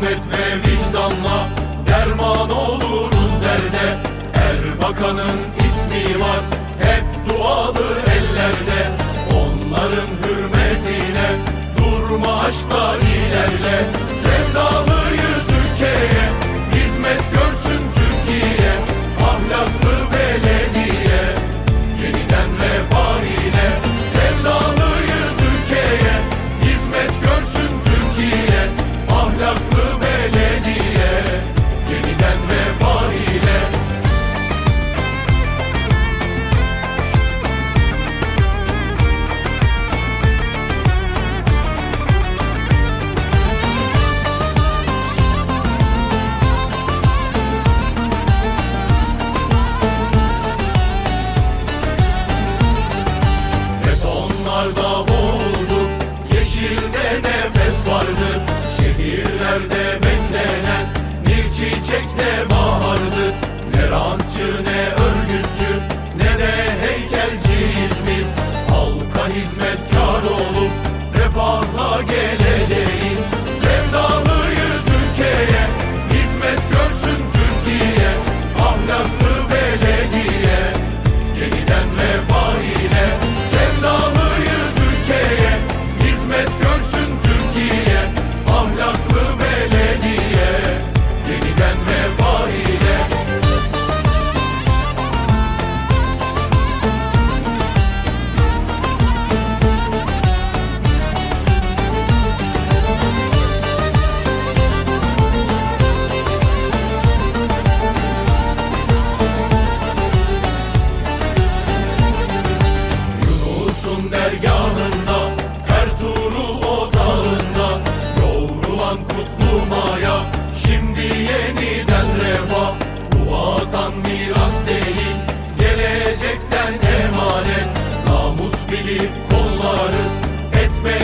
merhamet ve vicdanla derman oluruz derde. Erbakan'ın ismi var hep dualı ellerde. Onların hürmetine durma aşkla ilerle Şehirlerde beklenen bir çiçek ne bahardı Ne rantçı ne örgütçü ne de heykelciyiz biz. Halka hizmetkar olup refahla gelen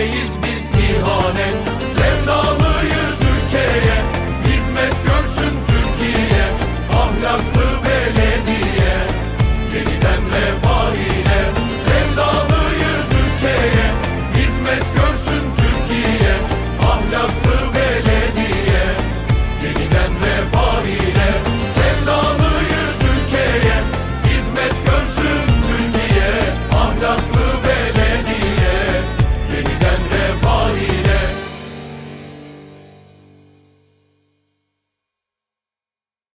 face